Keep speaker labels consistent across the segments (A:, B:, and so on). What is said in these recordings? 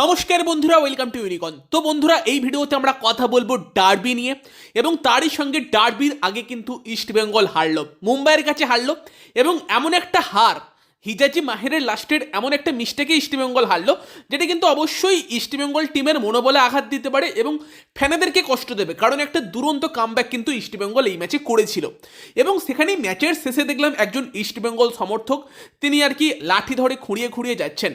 A: নমস্কার বন্ধুরা welcome to ইউনিকন তো বন্ধুরা, এই ভিডিওতে আমরা কথা বলব ডার্বি নিয়ে, এবং তারই সঙ্গে ডার্বির আগে কিন্তু ইস্টবেঙ্গল হারল, মুম্বাইয়ের কাছে হারলো, এবং এমন একটা হার হিজাজি মাহেরের লাস্টের এমন একটা মিস্টেকে ইস্টবেঙ্গল হারলো, যেটা কিন্তু অবশ্যই ইস্টবেঙ্গল টিমের মনোবলে আঘাত দিতে পারে এবং ফ্যানেদেরকে কষ্ট দেবে, কারণ একটা দুরন্ত কামব্যাক কিন্তু ইস্টবেঙ্গল এই ম্যাচে করেছিল। এবং সেখানেই ম্যাচের শেষে দেখলাম একজন ইস্টবেঙ্গল সমর্থক, তিনি আর কি লাঠি ধরে খুঁড়িয়ে খুঁড়িয়ে যাচ্ছেন।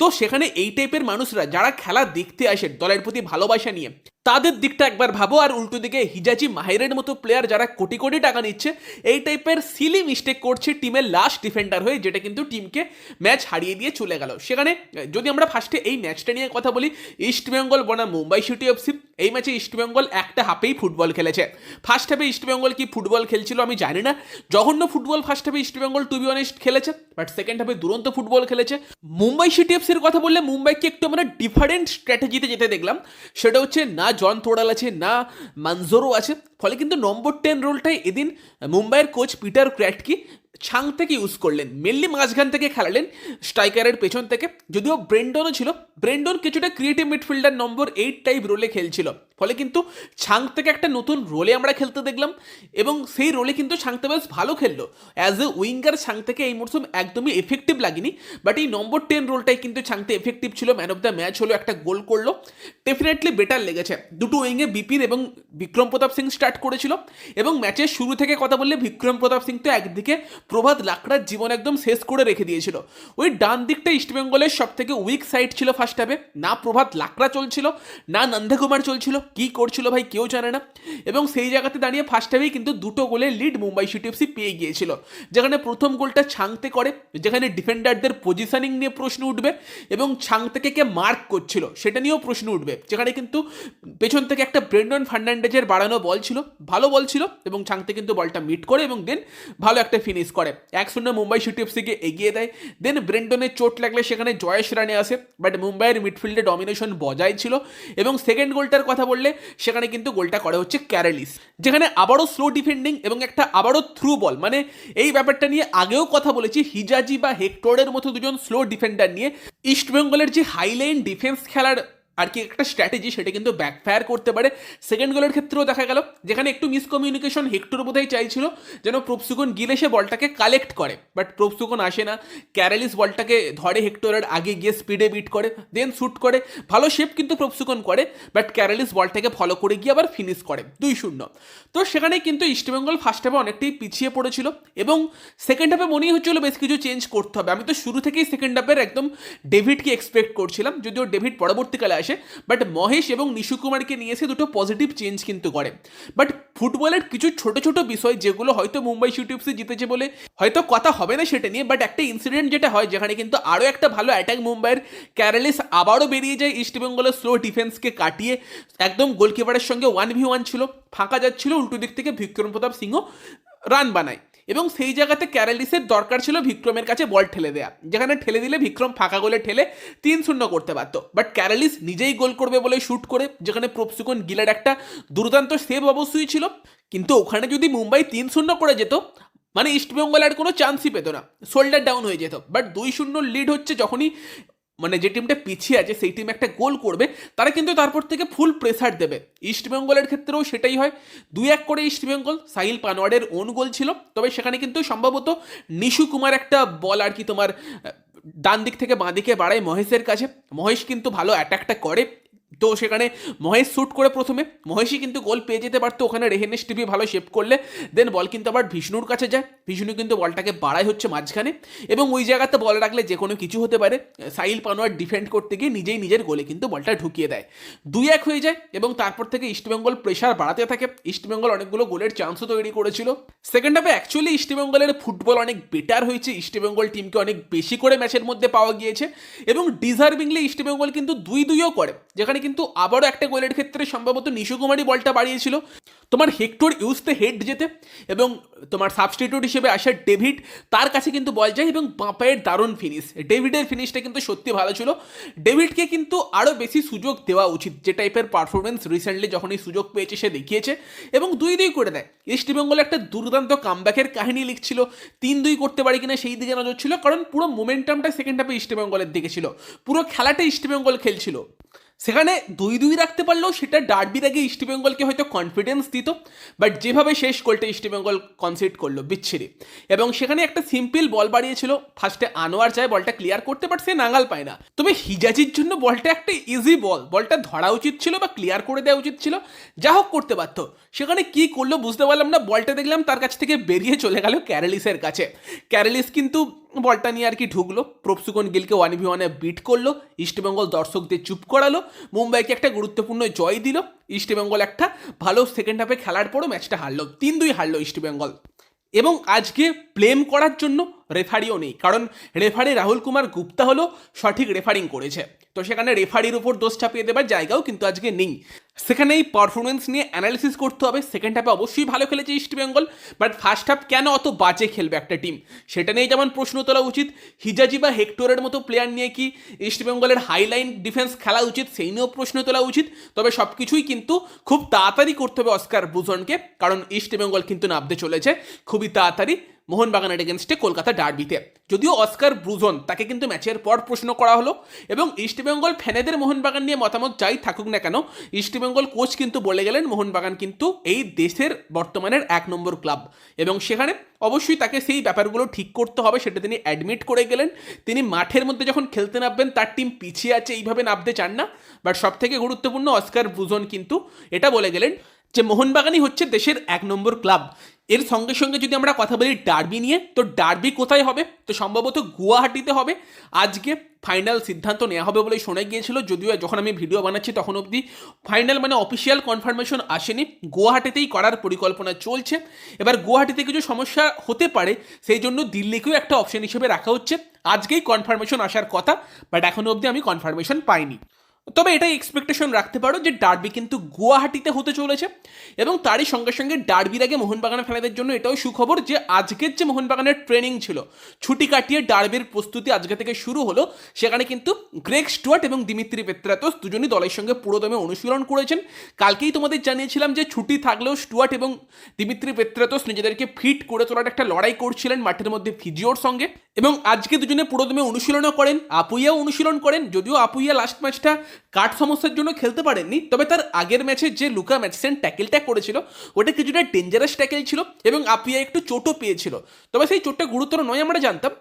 A: তো সেখানে এই টাইপের মানুষরা, যারা খেলা দেখতে আসেন দলের প্রতি ভালোবাসা নিয়ে তাদের দিকটা একবার ভাবো, আর উল্টো দিকে হিজাজি মাহিরের মতো প্লেয়ার যারা কোটি কোটি টাকা নিচ্ছে, এই টাইপের সিলি মিস্টেক করছে টিমের লাস্ট ডিফেন্ডার হয়ে, যেটা কিন্তু টিমকে ম্যাচ হারিয়ে দিয়ে চলে গেল। সেখানে, যদি আমরা ফার্স্টে এই ম্যাচটা নিয়ে কথা বলি ইস্টবেঙ্গল বনাম মুম্বাই সিটি এফসি এই ম্যাচে ইস্টবেঙ্গল একটা হাফেই ফুটবল খেলেছে। ফার্স্ট হাফে ইস্টবেঙ্গল কি ফুটবল খেলছিল আমি জানি না, জঘন্য ফুটবল ফার্স্ট হাফে East Bengal to be honest খেলেছে বাট সেকেন্ড হাফে দুরন্ত ফুটবল খেলেছে। মুম্বাই সিটি এফসির কথা বললে মুম্বাইকে একটু আমরা ডিফারেন্ট স্ট্র্যাটেজিতে যেতে দেখলাম, সেটা হচ্ছে না জন থোড়াল আছে, না মানজোরও আছে। ফলে কিন্তু নম্বর টেন রোলটাই এদিন মুম্বাইয়ের কোচ পিটার ক্র্যাটকি ছাং থেকে ইউজ করলেন মেনলি মাঝখান থেকে খেলালেন স্ট্রাইকারের পেছন থেকে। যদিও ব্রেন্ডনও ছিল ব্রেন্ডন কিছুটা creative midfielder number eight type রোলে খেলছিল। ফলে কিন্তু ছাং থেকে একটা নতুন রোলে আমরা খেলতে দেখলাম এবং সেই রোলে কিন্তু ছাংতে বেশ ভালো খেললো। অ্যাজ এ উইঙ্গার ছাং থেকে এই মরশুম একদমই এফেক্টিভ লাগেনি বাট এই নম্বর টেন রোলটাই কিন্তু ছাংতে এফেক্টিভ ছিল ম্যান অফ দ্য ম্যাচ হলো একটা গোল করল। ডেফিনেটলি বেটার লেগেছে। দুটো উইংয়ে বিপিন এবং বিক্রম প্রতাপ সিং স্টার্ট করেছিল। এবং ম্যাচের শুরু থেকে কথা বললে বিক্রম প্রতাপ সিং তো একদিকে প্রভাত লাকড়ার জীবন একদম শেষ করে রেখে দিয়েছিল। ওই ডান দিকটা ইস্টবেঙ্গলের সব থেকে উইক সাইড ছিল ফার্স্ট হাফে না প্রভাত লাকড়া চলছিল, না নন্দকুমার চলছিল। কি করছিল ভাই কেউ জানে না। এবং সেই জায়গাতে দাঁড়িয়ে ফার্স্ট হাফেই কিন্তু দুটো গোলের লিড মুম্বাই সিটি এফসি পেয়ে গিয়েছিল। যেখানে প্রথম গোলটা ছাংতে করে, যেখানে ডিফেন্ডারদের পজিশনিং নিয়ে প্রশ্ন উঠবে এবং ছাং থেকে কে মার্ক করছিল, সেটা নিয়েও প্রশ্ন উঠবে। যেখানে কিন্তু পেছন থেকে একটা ব্রেন্ডন ফার্নান্ডেজের বাড়ানো বল ছিল, ভালো বল ছিল এবং ছাংতে কিন্তু বলটা মিট করে এবং দেন ভালো একটা ফিনিশ করে। এক শূন্য মুম্বাই সিটি এফসিকে এগিয়ে দেয়। দেন ব্রেন্ডনের চোট লাগলে সেখানে জয়েশ রানে আসে। বাট মুম্বাইয়ের মিডফিল্ডে ডমিনেশন বজায় ছিল এবং সেকেন্ড গোলটার কথা বললে সেখানে কিন্তু গোলটা করে হচ্ছে ক্যারেলিস যেখানে আবারও স্লো ডিফেন্ডিং এবং একটা আবারও থ্রু বল মানে এই ব্যাপারটা নিয়ে আগেও কথা বলেছি। হিজাজি বা হেক্টরের মতো দুজন স্লো ডিফেন্ডার নিয়ে ইস্টবেঙ্গলের যে হাইলাইন ডিফেন্স খেলার আর কি একটা স্ট্র্যাটেজি সেটা কিন্তু ব্যাকফায়ার করতে পারে। সেকেন্ড গোলের ক্ষেত্রেও দেখা গেল, যেখানে একটু মিসকমিউনিকেশন হেক্টর বোধহয় চাইছিল, যেন প্রপসুকন গিলে সে বলটাকে কালেক্ট করে। বাট প্রপসুকন আসে না ক্যারালিস বলটাকে ধরে হেক্টরের আগে গিয়ে স্পিডে বিট করে দেন শ্যুট করে। ভালো শেপ কিন্তু প্রপসুকন করে বাট ক্যারালিস বলটাকে ফলো করে গিয়ে আবার ফিনিশ করে, দুই শূন্য। তো সেখানে কিন্তু ইস্টবেঙ্গল ফার্স্ট হাফে অনেকটাই পিছিয়ে পড়েছিল, এবং সেকেন্ড হাফে মনেই হচ্ছিল বেশ কিছু চেঞ্জ করতে হবে। আমি তো শুরু থেকেই সেকেন্ড হাফের একদম ডেভিডকে এক্সপেক্ট করছিলাম, যদিও ডেভিড পরবর্তীকালে আসে বাট মহেশ এবং নিশু কুমারকে নিয়ে এসে দুটো পজিটিভ চেঞ্জ কিন্তু করে। বাট ফুটবলের কিছু ছোট ছোট বিষয় যেগুলো হয়তো মুম্বাই সিটিএফসি জিতেছে বলে হয়তো কথা হবে না সেটা নিয়ে বাট একটা ইনসিডেন্ট যেটা হয়, যেখানে কিন্তু আরও একটা ভালো অ্যাটাক মুম্বাইয়ের ক্যারেলিস আবারও বেরিয়ে যায় ইস্টবেঙ্গলের স্লো ডিফেন্সকে কাটিয়ে একদম গোলকিপারের সঙ্গে ওয়ান ভি ওয়ান ছিল, ফাঁকা যাচ্ছিল, উল্টো দিক থেকে বিক্রম প্রতাপ সিংহ রান বানায়। এবং সেই জায়গাতে ক্যারালিসের দরকার ছিল বিক্রমের কাছে বল ঠেলে দেয়া। যেখানে ঠেলে দিলে বিক্রম ফাঁকা গোলে ঠেলে তিন শূন্য করতে পারত বাট ক্যারালিস নিজেই গোল করবে বলে শ্যুট করে, যেখানে প্রপসুকন গিলার একটা দুর্দান্ত সেভ অবশ্যই ছিল। কিন্তু ওখানে যদি মুম্বাই তিন শূন্য করে যেত মানে ইস্টবেঙ্গল আর কোনো চান্সই পেত না। শোল্ডার ডাউন হয়ে যেত। বাট দুই শূন্য লিড হচ্ছে যখনই মানে যে টিমটা পিছিয়ে আছে, সেই টিম একটা গোল করবে, তারা কিন্তু তারপর থেকে ফুল প্রেসার দেবে। ইস্টবেঙ্গলের ক্ষেত্রেও সেটাই হয়। দুই এক করে ইস্টবেঙ্গল সাহিল পানোয়ারের ওন গোল ছিল। তবে সেখানে কিন্তু সম্ভবত নিশু কুমার একটা বল আর কি তোমার ডান দিক থেকে বাঁ দিকে বাড়ায় মহেশের কাছে। মহেশ কিন্তু ভালো অ্যাটাকটা করে। তো সেখানে মহেশ শ্যুট করে প্রথমে। মহেশই কিন্তু গোল পেয়ে যেতে পারতো, ওখানে রেহেনেস টিভি ভালো শেপ করলে। দেন বল কিন্তু আবার বিষ্ণুর কাছে যায়। বিষ্ণু কিন্তু বলটাকে বাড়ায় হচ্ছে মাঝখানে। এবং ওই জায়গাতে বল রাখলে যে কোনো কিছু হতে পারে। সাইল পানোয়ার ডিফেন্ড করতে গিয়ে নিজেই নিজের গোলে কিন্তু বলটা ঢুকিয়ে দেয়। দুই এক হয়ে যায় এবং তারপর থেকে ইস্টবেঙ্গল প্রেশার বাড়াতে থাকে। ইস্টবেঙ্গল অনেকগুলো গোলের চান্সও তৈরি করেছিল। সেকেন্ড হাফে অ্যাকচুয়ালি ইস্টবেঙ্গলের ফুটবল অনেক বেটার হয়েছে। ইস্টবেঙ্গল টিমকে অনেক বেশি করে ম্যাচের মধ্যে পাওয়া গিয়েছে। এবং ডিজার্ভিংলি ইস্টবেঙ্গল কিন্তু দুই দুইও করে। যেখানে সেখানে কিন্তু আবারও একটা গোলের ক্ষেত্রে সম্ভবত নিশু কুমারই বলটা বাড়িয়েছিল। তোমার হেক্টর ইউজতে হেড যেতে এবং তোমার সাবস্টিটিউট হিসেবে আসা ডেভিড, তার কাছে কিন্তু বল যায় এবং বাঁপায়ের দারুণ ফিনিশ ডেভিডের ফিনিশটা কিন্তু সত্যি ভালো ছিল। ডেভিডকে কিন্তু আরও বেশি সুযোগ দেওয়া উচিত, যে টাইপের পারফরমেন্স রিসেন্টলি যখন এই সুযোগ পেয়েছে সে দেখিয়েছে এবং দুই দুই করে দেয় ইস্টবেঙ্গল একটা দুর্দান্ত কামব্যাকের কাহিনী লিখছিল, তিন দুই করতে পারি কিনা সেই দিকে নজর ছিল, কারণ পুরো মোমেন্টামটা সেকেন্ড হাফে ইস্টবেঙ্গলের দিকে ছিল। পুরো খেলাটা ইস্টবেঙ্গল খেলছিল। সেখানে দুই দুই রাখতে পারলেও সেটা ডার্বির আগে ইস্টবেঙ্গলকে হয়তো কনফিডেন্স দিত বাট যেভাবে শেষ গোলটা ইস্টবেঙ্গল কনসিড করল বিচ্ছিরি। এবং সেখানে একটা সিম্পল বল বাড়িয়েছিল ফার্স্টে আনোয়ার চায় বলটা ক্লিয়ার করতে বাট সে পায় না। তবে হিজাজির জন্য বলটা একটা ইজি বল বলটা ধরা উচিত ছিল বা ক্লিয়ার করে দেওয়া উচিত ছিল যা হোক করতে পারতো। সেখানে কি করল বুঝতে পারলাম না। বলটা দেখলাম তার কাছ থেকে বেরিয়ে চলে গেল ক্যারেলিসের কাছে। ক্যারেলিস কিন্তু বলটা নিয়ে আর কি ঢুকলো। প্রপসুকন গিলকে ওয়ান ভি ওয়ানে বিট করল। ইস্টবেঙ্গল দর্শকদের চুপ করালো। মুম্বাইকে একটা গুরুত্বপূর্ণ জয় দিল। ইস্টবেঙ্গল একটা ভালো সেকেন্ড হাফে খেলার পরও ম্যাচটা হারলো। তিন দুই হারলো ইস্টবেঙ্গল এবং আজকে ব্লেম করার জন্য রেফারিও নেই। কারণ রেফারি রাহুল কুমার গুপ্তা হলো সঠিক রেফারিং করেছে। তো সেখানে রেফারির উপর দোষ চাপিয়ে দেবার জায়গাও কিন্তু আজকে নেই। সেখানে এই পারফরমেন্স নিয়ে অ্যানালিসিস করতে হবে। সেকেন্ড হাফে অবশ্যই ভালো খেলেছে ইস্টবেঙ্গল বাট ফার্স্ট হাফ কেন অত বাজে খেলবে একটা টিম সেটা নিয়ে যেমন প্রশ্ন তোলা উচিত হিজাজি বা হেক্টরের মতো প্লেয়ার নিয়ে কি ইস্টবেঙ্গলের হাইলাইন ডিফেন্স খেলা উচিত সেই নিয়েও প্রশ্ন তোলা উচিত। তবে সব কিছুই কিন্তু খুব তাড়াতাড়ি করতে হবে অস্কার বুজনকে কারণ ইস্টবেঙ্গল কিন্তু নামতে চলেছে। খুবই তাড়াতাড়ি মোহনবাগানের এগেনস্টে কলকাতা ডার্বিতে যদিও অস্কার ব্রুজন তাকে কিন্তু ম্যাচের পর প্রশ্ন করা হলো এবং ইস্টবেঙ্গল ফ্যানেদের মোহনবাগান নিয়ে মতামত যাই থাকুক না কেন ইস্টবেঙ্গল কোচ কিন্তু বলে গেলেন মোহনবাগান কিন্তু এই দেশের বর্তমানের এক নম্বর ক্লাব এবং সেখানে অবশ্যই তাকে সেই ব্যাপারগুলো ঠিক করতে হবে, সেটা তিনি অ্যাডমিট করে গেলেন। তিনি মাঠের মধ্যে যখন খেলতে নামবেন, তার টিম পিছিয়ে আছে, এইভাবে নামতে চান না। বাট সব থেকে গুরুত্বপূর্ণ অস্কার ব্রুজন কিন্তু এটা বলে গেলেন যে মোহনবাগানই হচ্ছে দেশের এক নম্বর ক্লাব। এর সঙ্গে সঙ্গে যদি আমরা কথা বলি ডার্বি নিয়ে, তো ডার্বি কোথায় হবে? তো সম্ভবত গুয়াহাটিতে হবে। আজকে ফাইনাল সিদ্ধান্ত নেওয়া হবে বলে শোনা গিয়েছিল, যদিও যখন আমি ভিডিও বানাচ্ছি তখন অবধি ফাইনাল মানে অফিসিয়াল কনফার্মেশন আসেনি। গুয়াহাটিতেই করার পরিকল্পনা চলছে। এবার গুয়াহাটিতে কিছু সমস্যা হতে পারে, সেই জন্য দিল্লিকেও একটা অপশন হিসেবে রাখা হচ্ছে। আজকেই কনফার্মেশন আসার কথা বাট এখনও অবধি আমি কনফার্মেশন পাইনি। তবে এটাই এক্সপেকটেশন রাখতে পারো যে ডার্বি কিন্তু গুয়াহাটিতে হতে চলেছে এবং তারই সঙ্গে সঙ্গে ডার্বির আগে মোহনবাগানের ফ্যানেদের জন্য এটাও সুখবর যে আজকের যে মোহনবাগানের ট্রেনিং ছিল, ছুটি কাটিয়ে ডার্বির প্রস্তুতি আজকে থেকে শুরু হলো, সেখানে কিন্তু গ্রেক স্টুয়ার্ট এবং দিমিত্রি পেত্রাতোস দুজনই দলের সঙ্গে পুরোদমে অনুশীলন করেছেন। কালকেই তোমাদের জানিয়েছিলাম যে ছুটি থাকলেও স্টুয়ার্ট এবং দিমিত্রি পেত্রাতোস নিজেদেরকে ফিট করে তোলার একটা লড়াই করছিলেন মাঠের মধ্যে ফিজিওর সঙ্গে এবং আজকে দুজনে পুরোদমে অনুশীলনও করেন, আপুইয়াও অনুশীলন করেন, যদিও আপুইয়া লাস্ট ম্যাচটা কাঠ সমস্যার জন্য খেলতে পারেননি, তবে তার আগের ম্যাচে যে লুকা ম্যাটসেন ট্যাকেলটা করেছিল, ওটা কিছুটা ডেঞ্জারাস ট্যাকেল ছিল এবং আপুইয়া একটু চোটও পেয়েছিল। তবে সেই চোটটা গুরুতর নয় আমরা জানতাম।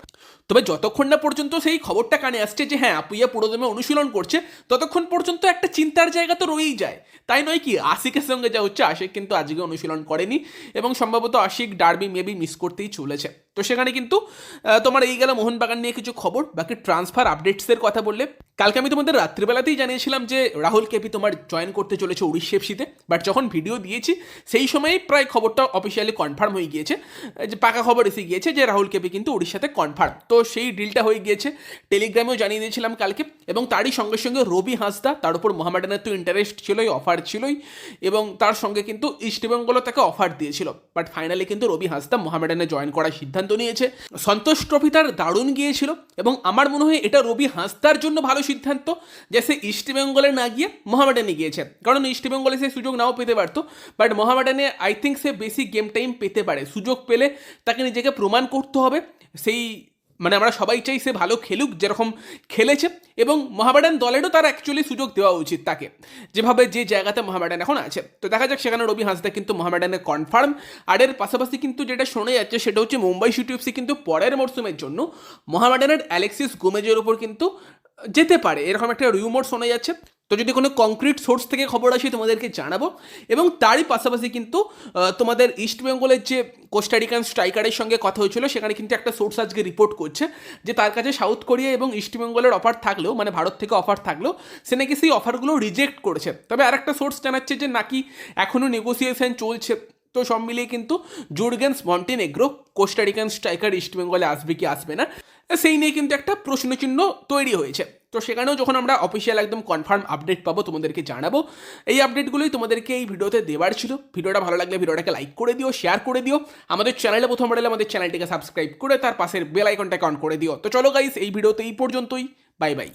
A: তবে যতক্ষণ না পর্যন্ত সেই খবরটা কানে আসছে যে হ্যাঁ আপুইয়া পুরোদমে অনুশীলন করছে, ততক্ষণ পর্যন্ত একটা চিন্তার জায়গা তো রয়েই যায়। তাই নয় কি, আশিকের সঙ্গে যা হচ্ছে, আশিক কিন্তু আজকে অনুশীলন করেনি এবং সম্ভবত আশিক ডার্বি মেবি মিস করতেই চলেছে। তো সেখানে কিন্তু তোমার এই গেল মোহনবাগান নিয়ে কিছু খবর, বাকি ট্রান্সফার আপডেটসের কথা বললে। কালকে আমি তোমাদের রাত্রিবেলাতেই জানিয়েছিলাম যে রাহুল কেপি তোমার জয়েন করতে চলেছে উড়িষ্যা এফসিতে বাট যখন ভিডিও দিয়েছি, সেই সময় প্রায় খবরটা অফিসিয়ালি কনফার্ম হয়ে গিয়েছে। যে পাকা খবর এসে গিয়েছে যে রাহুল কেপি কিন্তু উড়িষ্যাতে কনফার্ম তো সেই ডিলটা হয়ে গিয়েছে। টেলিগ্রামেও জানিয়ে দিয়েছিলাম কালকে, এবং তারই সঙ্গে সঙ্গে রবি হাঁসদা, তার উপর মোহামেডানের তো ইন্টারেস্ট ছিলই অফার ছিলই, এবং তার সঙ্গে কিন্তু ইস্টবেঙ্গলও তাকে অফার দিয়েছিল। বাট ফাইনালি কিন্তু রবি হাঁসদা মোহামেডানে জয়েন করার সিদ্ধান্ত নিয়েছে। সন্তোষ ট্রফি তার দারুণ গিয়েছিল এবং আমার মনে হয় এটা রবি হাঁসদার জন্য ভালো সিদ্ধান্ত যে সে ইস্টবেঙ্গলে না গিয়ে মোহামেডানে গিয়েছে। কারণ ইস্টবেঙ্গলে সে সুযোগ নাও পেতে পারতো, বাট মোহামেডানে আই থিঙ্ক সে বেশি গেম টাইম পেতে পারে। সুযোগ পেলে তাকে নিজেকে প্রমাণ করতে হবে। সেই মানে আমরা সবাই চাই সে ভালো খেলুক, যেরকম খেলেছে, এবং মহামেডান দলেরও তার অ্যাকচুয়ালি সুযোগ দেওয়া উচিত তাকে। যেভাবে যে জায়গাতে মহামেডান এখন আছে। তো দেখা যাক, সেখানে রবি হাঁসদা কিন্তু মহামেডানে কনফার্ম আর এর পাশাপাশি কিন্তু যেটা শোনা যাচ্ছে, সেটা হচ্ছে মুম্বাই সিটি এফসি কিন্তু পরের মরশুমের জন্য মহামেডানের অ্যালেক্সিস গোমেজের উপর কিন্তু যেতে পারে। এরকম একটা রিউমোর শোনা যাচ্ছে। তো যদি কোনো কংক্রিট সোর্স থেকে খবর আসে, তোমাদেরকে জানাব। এবং তারই পাশাপাশি কিন্তু তোমাদের ইস্ট বেঙ্গলের যে কোস্টারিকান স্ট্রাইকারের সঙ্গে কথা হয়েছিল, সেখানে কিন্তু একটা সোর্স আজকে রিপোর্ট করছে, যে তার কাছে সাউথ কোরিয়া এবং ইস্ট বেঙ্গলের অফার থাকলেও মানে ভারত থেকে অফার থাকলেও, সে নাকি সেই অফারগুলো রিজেক্ট করেছে। তবে আরেকটা সোর্স জানাচ্ছে যে নাকি এখনও নেগোসিয়েশন চলছে। তো সব মিলিয়ে কিন্তু Jurgens Montenegro costa rican striker ইস্টবেঙ্গলে আসবে কি আসবে না সেই নিয়ে কিন্তু একটা প্রশ্নচিহ্ন তৈরি হয়েছে। তো সেখানেও যখন আমরা অফিসিয়াল একদম কনফার্ম আপডেট পাবো, তোমাদেরকে জানাব, এই আপডেটগুলোই তোমাদেরকে এই ভিডিওতে দেওয়ার ছিল। ভিডিওটা ভালো লাগলে ভিডিওটাকে লাইক করে দিও শেয়ার করে দিও। আমাদের চ্যানেলে প্রথম এলে আমাদের চ্যানেলটিকে সাবস্ক্রাইব করে তার পাশের বেল আইকনটাকে অন করে দিও। তো চলো গাইস এই ভিডিওতে এই পর্যন্তই। Bye bye